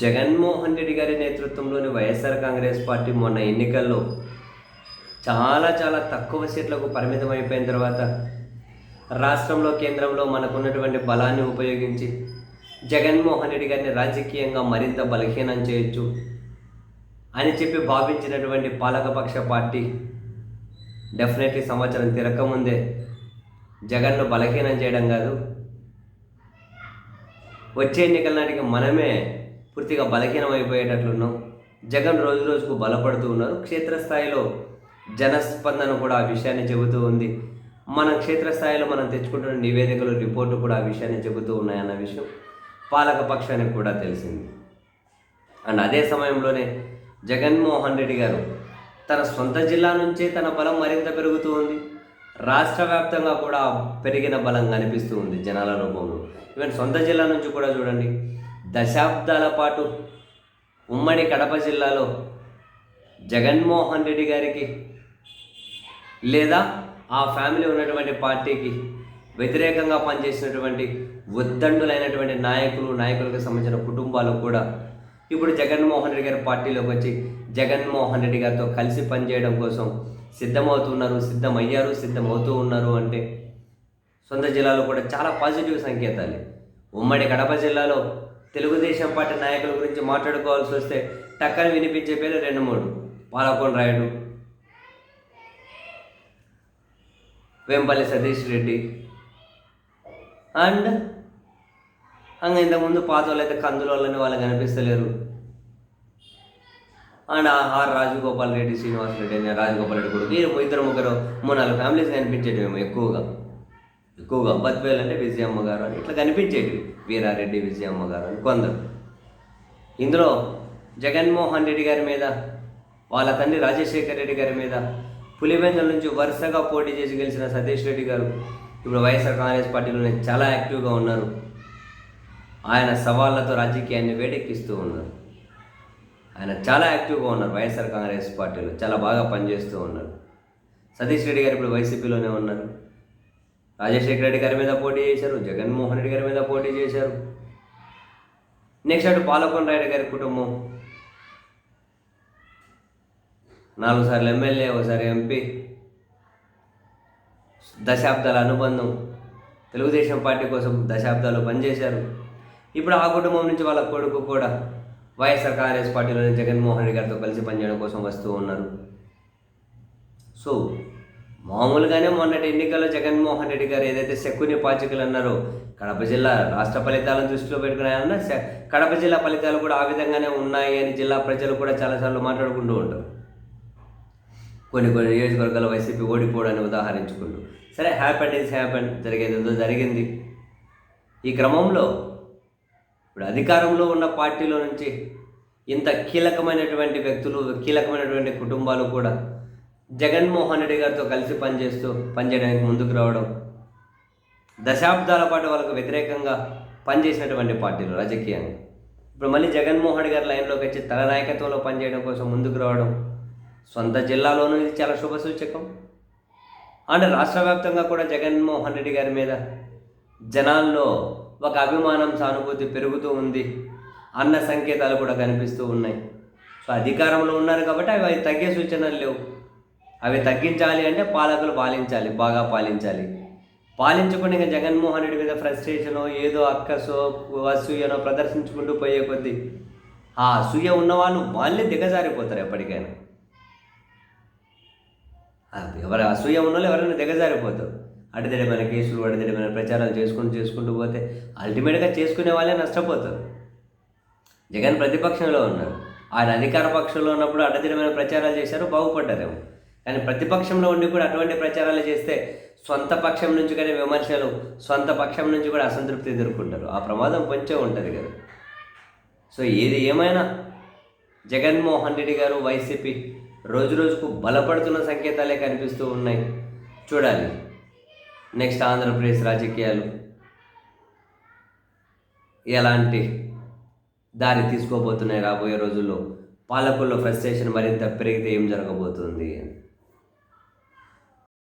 జగన్మోహన్ రెడ్డి గారి నేతృత్వంలోని వైఎస్ఆర్ కాంగ్రెస్ పార్టీ మొన్న ఎన్నికల్లో చాలా చాలా తక్కువ సీట్లకు పరిమితం అయిపోయిన తర్వాత రాష్ట్రంలో కేంద్రంలో మనకున్నటువంటి బలాన్ని ఉపయోగించి జగన్మోహన్ రెడ్డి గారిని రాజకీయంగా మరింత బలహీనం చేయొచ్చు అని చెప్పి భావించినటువంటి పాలకపక్ష పార్టీ డెఫినెట్లీ సంవత్సరం తిరగకముందే జగన్ను బలహీనం చేయడం కాదు. వచ్చే ఎన్నికల నాటికి మనమే పూర్తిగా బలహీనం అయిపోయేటట్లున్నాం జగన్ రోజు రోజుకు బలపడుతూ ఉన్నారు. క్షేత్రస్థాయిలో జనస్పందన కూడా ఆ విషయాన్ని చెబుతూ ఉంది. మన క్షేత్రస్థాయిలో మనం తెచ్చుకుంటున్న నివేదికలు రిపోర్టు కూడా ఆ విషయాన్ని చెబుతూ ఉన్నాయన్న విషయం పాలక పక్షానికి కూడా తెలిసింది. అండ్ అదే సమయంలోనే జగన్మోహన్ రెడ్డి గారు తన సొంత జిల్లా నుంచే తన బలం మరింత పెరుగుతూ ఉంది. రాష్ట్ర వ్యాప్తంగా కూడా పెరిగిన బలం కనిపిస్తూ ఉంది జనాల రూపంలో. ఈవెన్ సొంత జిల్లా నుంచి కూడా చూడండి. దశాబ్దాల పాటు ఉమ్మడి కడప జిల్లాలో జగన్మోహన్ రెడ్డి గారికి లేదా ఆ ఫ్యామిలీ ఉన్నటువంటి పార్టీకి వ్యతిరేకంగా పనిచేసినటువంటి ఉద్దండులైనటువంటి నాయకులు నాయకులకు సంబంధించిన కుటుంబాలు కూడా ఇప్పుడు జగన్మోహన్ రెడ్డి గారి పార్టీలోకి వచ్చి జగన్మోహన్ రెడ్డి గారితో కలిసి పనిచేయడం కోసం సిద్ధమవుతున్నారు సిద్ధమయ్యారు సిద్ధమవుతూ ఉన్నారు అంటే సొంత జిల్లాలో కూడా చాలా పాజిటివ్ సంకేతాలు. ఉమ్మడి కడప జిల్లాలో తెలుగుదేశం పార్టీ నాయకుల గురించి మాట్లాడుకోవాల్సి వస్తే టక్కని వినిపించే పేరు రెండు మూడు పాలకొండ రాయుడు. వేంపల్లి సతీష్ రెడ్డి. అండ్ అంగ ఇంతకుముందు పాత వాళ్ళు అయితే కందుల వాళ్ళని వాళ్ళు కనిపిస్తలేరు. అండ్ ఆర్ రాజగోపాల్ రెడ్డి శ్రీనివాస్ రెడ్డి అని రాజగోపాల్ రెడ్డి కొడుకు. ఇద్దరు ముగ్గురు మూడు నాలుగు ఫ్యామిలీస్ కనిపించేటివేమో ఎక్కువగా. ఎక్కువగా బద్వేల్ అంటే విజయమ్మ గారు అని. ఇట్లా కనిపించేటివి వీరారెడ్డి విజయమ్మ గారు అని కొందరు. ఇందులో జగన్మోహన్ రెడ్డి గారి మీద వాళ్ళ తండ్రి రాజశేఖర్ రెడ్డి గారి మీద పులివెందుల నుంచి వరుసగా పోటీ చేసి గెలిచిన సతీష్ రెడ్డి గారు ఇప్పుడు వైఎస్ఆర్ కాంగ్రెస్ పార్టీలోనే చాలా యాక్టివ్గా ఉన్నారు. ఆయన సవాళ్ళతో రాజకీయాన్ని వేడెక్కిస్తూ ఉన్నారు. ఆయన చాలా యాక్టివ్గా ఉన్నారు వైఎస్ఆర్ కాంగ్రెస్ పార్టీలో చాలా బాగా పనిచేస్తూ ఉన్నారు. సతీష్ రెడ్డి గారు ఇప్పుడు వైసీపీలోనే ఉన్నారు. రాజశేఖర రెడ్డి గారి మీద పోటీ చేశారు జగన్మోహన్ రెడ్డి గారి మీద పోటీ చేశారు. నెక్స్ట్ అటు పాలకొండ రాయుడు గారి కుటుంబం. నాలుగు సార్లు ఎమ్మెల్యే ఒకసారి ఎంపీ దశాబ్దాల అనుబంధం. తెలుగుదేశం పార్టీ కోసం దశాబ్దాలు పనిచేశారు. ఇప్పుడు ఆ కుటుంబం నుంచి వాళ్ళ కొడుకు కూడా వైఎస్ఆర్ కాంగ్రెస్ పార్టీలోని జగన్మోహన్ రెడ్డి గారితో కలిసి పనిచేయడం కోసం వస్తూ ఉన్నారు. సో మామూలుగానే మొన్నటి ఎన్నికల్లో జగన్మోహన్ రెడ్డి గారు ఏదైతే శక్కుని పాచికలు అన్నారో కడప జిల్లా రాష్ట్ర ఫలితాలను దృష్టిలో పెట్టుకున్నాయన్న కడప జిల్లా ఫలితాలు కూడా ఆ విధంగానే ఉన్నాయి అని జిల్లా ప్రజలు కూడా చాలాసార్లు మాట్లాడుకుంటూ ఉంటారు. కొన్ని కొన్ని నియోజకవర్గాల వైసీపీ ఓడిపోవడాన్ని ఉదాహరించుకుంటూ. సరే హ్యాపెండ్ ఇస్ హ్యాపెండ్ జరిగేది ఏదో జరిగింది. ఈ క్రమంలో ఇప్పుడు అధికారంలో ఉన్న పార్టీలో నుంచి ఇంత కీలకమైనటువంటి వ్యక్తులు కీలకమైనటువంటి కుటుంబాలు కూడా జగన్మోహన్ రెడ్డి గారితో కలిసి పనిచేస్తూ పనిచేయడానికి ముందుకు రావడం దశాబ్దాల పాటు వాళ్ళకు వ్యతిరేకంగా పనిచేసినటువంటి పార్టీలు రాజకీయంగా. ఇప్పుడు మళ్ళీ జగన్మోహన్ రెడ్డి గారి లైన్లోకి వచ్చి తన నాయకత్వంలో పనిచేయడం కోసం ముందుకు రావడం సొంత జిల్లాలోనూ ఇది చాలా శుభ సూచకం. అంటే రాష్ట్ర వ్యాప్తంగా కూడా జగన్మోహన్ రెడ్డి గారి మీద జనాల్లో ఒక అభిమానం సానుభూతి పెరుగుతూ ఉంది. అన్న సంకేతాలు కూడా కనిపిస్తూ ఉన్నాయి. సో అధికారంలో ఉన్నారు కాబట్టి అవి అవి తగ్గే సూచనలు లేవు. అవి తగ్గించాలి అంటే పాలకులు పాలించాలి బాగా పాలించాలి. పాలించకుండా ఇంకా జగన్మోహన్ రెడ్డి మీద ఫ్రస్ట్రేషనో ఏదో అక్కసో అసూయనో ప్రదర్శించుకుంటూ పోయే కొద్దీ ఆ అసూయ ఉన్నవాళ్ళు వాళ్ళే దిగజారిపోతారు ఎప్పటికైనా. ఎవరు అసూయ ఉన్న వాళ్ళు ఎవరైనా దిగజారిపోతారు. అడిదడిమైన కేసులు అడిదడిమైన ప్రచారాలు చేసుకుంటూ చేసుకుంటూ పోతే అల్టిమేట్గా చేసుకునే వాళ్ళే నష్టపోతారు. జగన్ ప్రతిపక్షంలో ఉన్నారు. ఆయన అధికార పక్షంలో ఉన్నప్పుడు అడ్డదిడమైన ప్రచారాలు చేశారు బాగుపడ్డారేమో. కానీ ప్రతిపక్షంలో ఉండి కూడా అటువంటి ప్రచారాలు చేస్తే సొంత పక్షం నుంచి కానీ విమర్శలు సొంత పక్షం నుంచి కూడా అసంతృప్తి ఎదుర్కొంటారు. ఆ ప్రమాదం కొంచెం ఉంటుంది కదా. సో ఏది ఏమైనా జగన్మోహన్ రెడ్డి గారు వైసీపీ రోజు రోజుకు బలపడుతున్న సంకేతాలే కనిపిస్తూ ఉన్నాయి. చూడాలి. నెక్స్ట్ ఆంధ్రప్రదేశ్ రాజకీయాలు. ఎలాంటి దారి తీసుకోబోతున్నాయి రాబోయే రోజుల్లో? పాలకుల్లో ఫ్రస్ట్రేషన్ మరింత పెరిగితే ఏం జరగబోతుంది? అని